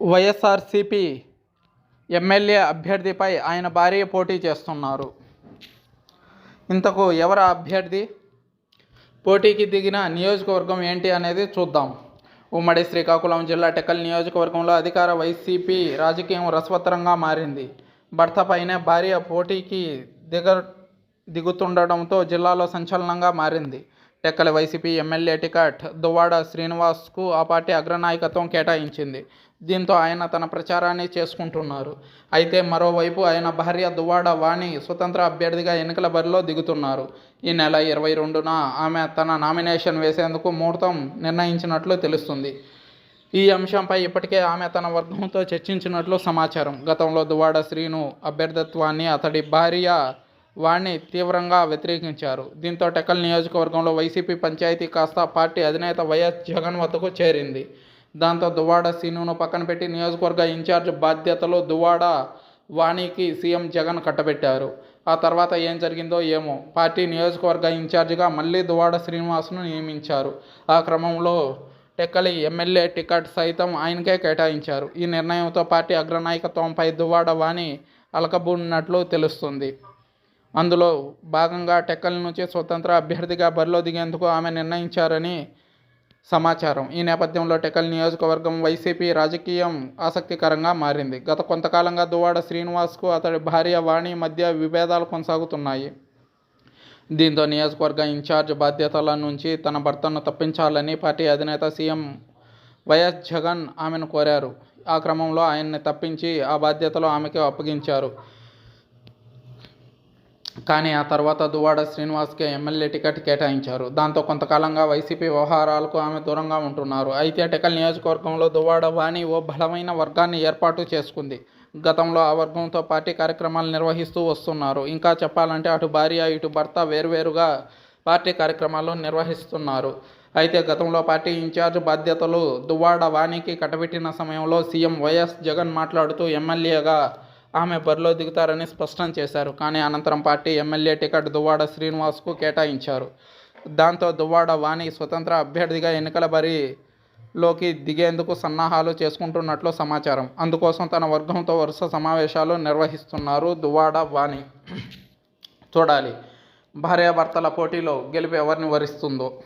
YSRCP MLA అభ్యర్థిపై ఆయన భార్య పోటీ చేస్తున్నారు. ఇంతకు ఎవరు అభ్యర్థి? పోటీకి దిగిన నియోజకవర్గం ఏంటి అనేది చూద్దాం. ఉమ్మడి శ్రీకాకుళం జిల్లా టెక్కల్ నియోజకవర్గంలో అధికార వైసీపీ రాజకీయం రసవత్తరంగా మారింది. భర్తపైనే భార్య పోటీకి దిగ దిగుతుండడంతో జిల్లాలో సంచలనంగా మారింది. Tekkali YCP MLA ticket Duvvada శ్రీనివాస్కు ఆ పార్టీ అగ్రనాయకత్వం కేటాయించింది. దీంతో ఆయన తన ప్రచారాన్ని చేసుకుంటున్నారు. అయితే మరోవైపు ఆయన భార్య దువ్వాడ వాణి స్వతంత్ర అభ్యర్థిగా ఎన్నికల బరిలో దిగుతున్నారు. ఈ నెల ఇరవై రెండున ఆమె తన నామినేషన్ వేసేందుకు ముహూర్తం నిర్ణయించినట్లు తెలుస్తుంది. ఈ అంశంపై ఇప్పటికే ఆమె తన వర్గంతో చర్చించినట్లు సమాచారం. గతంలో దువ్వాడ శ్రీను అభ్యర్థిత్వాన్ని అతడి భార్య వాణ్ణి తీవ్రంగా వ్యతిరేకించారు. దీంతో టెక్కల్ నియోజకవర్గంలో వైసీపీ పంచాయతీ కాస్త పార్టీ అధినేత వైఎస్ జగన్ వద్దకు చేరింది. దాంతో దువ్వాడ సీనును పక్కన పెట్టి నియోజకవర్గ ఇన్ఛార్జ్ బాధ్యతలు దువ్వాడ వాణికి సీఎం జగన్ కట్టబెట్టారు. ఆ తర్వాత ఏం జరిగిందో ఏమో. పార్టీ నియోజకవర్గ ఇన్ఛార్జిగా మళ్ళీ దువాడ శ్రీనివాస్ను నియమించారు. ఆ క్రమంలో టెక్కలి ఎమ్మెల్యే టికెట్ సైతం ఆయనకే కేటాయించారు. ఈ నిర్ణయంతో పార్టీ అగ్రనాయకత్వంపై దువ్వాడ వాణి అలకబూడినట్లు తెలుస్తుంది. అందులో భాగంగా టెక్కల్ నుంచి స్వతంత్ర అభ్యర్థిగా బరిలో దిగేందుకు ఆమె నిర్ణయించారని సమాచారం. ఈ నేపథ్యంలో టెక్కల్ నియోజకవర్గం వైసీపీ రాజకీయం ఆసక్తికరంగా మారింది. గత కొంతకాలంగా దువ్వాడ శ్రీనివాస్కు అతడి భార్య వాణి మధ్య విభేదాలు కొనసాగుతున్నాయి. దీంతో నియోజకవర్గ ఇన్ఛార్జ్ బాధ్యతల నుంచి తన భర్తను తప్పించాలని పార్టీ అధినేత సీఎం వైఎస్ జగన్ ఆమెను కోరారు. ఆ క్రమంలో ఆయన్ని తప్పించి ఆ బాధ్యతలు ఆమెకు అప్పగించారు. కానీ ఆ తర్వాత దువ్వాడ శ్రీనివాస్కి ఎమ్మెల్యే టికెట్ కేటాయించారు. దాంతో కొంతకాలంగా వైసీపీ వ్యవహారాలకు ఆమె దూరంగా ఉంటున్నారు. అయితే టెకల్ నియోజకవర్గంలో దువ్వాడ వాణి ఓ బలమైన వర్గాన్ని ఏర్పాటు చేసుకుంది. గతంలో ఆ వర్గంతో పార్టీ కార్యక్రమాలు నిర్వహిస్తూ వస్తున్నారు. ఇంకా చెప్పాలంటే అటు భార్య ఇటు భర్త వేరువేరుగా పార్టీ కార్యక్రమాలు నిర్వహిస్తున్నారు. అయితే గతంలో పార్టీ ఇన్ఛార్జ్ బాధ్యతలు దువ్వాడ వాణికి కట్టబెట్టిన సమయంలో సీఎం వైఎస్ జగన్ మాట్లాడుతూ ఎమ్మెల్యేగా ఆమె బరిలో దిగుతారని స్పష్టం చేశారు. కానీ అనంతరం పార్టీ ఎమ్మెల్యే టికెట్ దువ్వాడ శ్రీనివాస్కు కేటాయించారు. దాంతో దువ్వాడ వాణి స్వతంత్ర అభ్యర్థిగా ఎన్నికల బరిలోకి దిగేందుకు సన్నాహాలు చేసుకుంటున్నట్లు సమాచారం. అందుకోసం తన వర్గంతో వరుస సమావేశాలు నిర్వహిస్తున్నారు దువ్వాడ వాణి. చూడాలి. భార్యాభర్తల పోటీలో గెలుపు ఎవరిని వరిస్తుందో.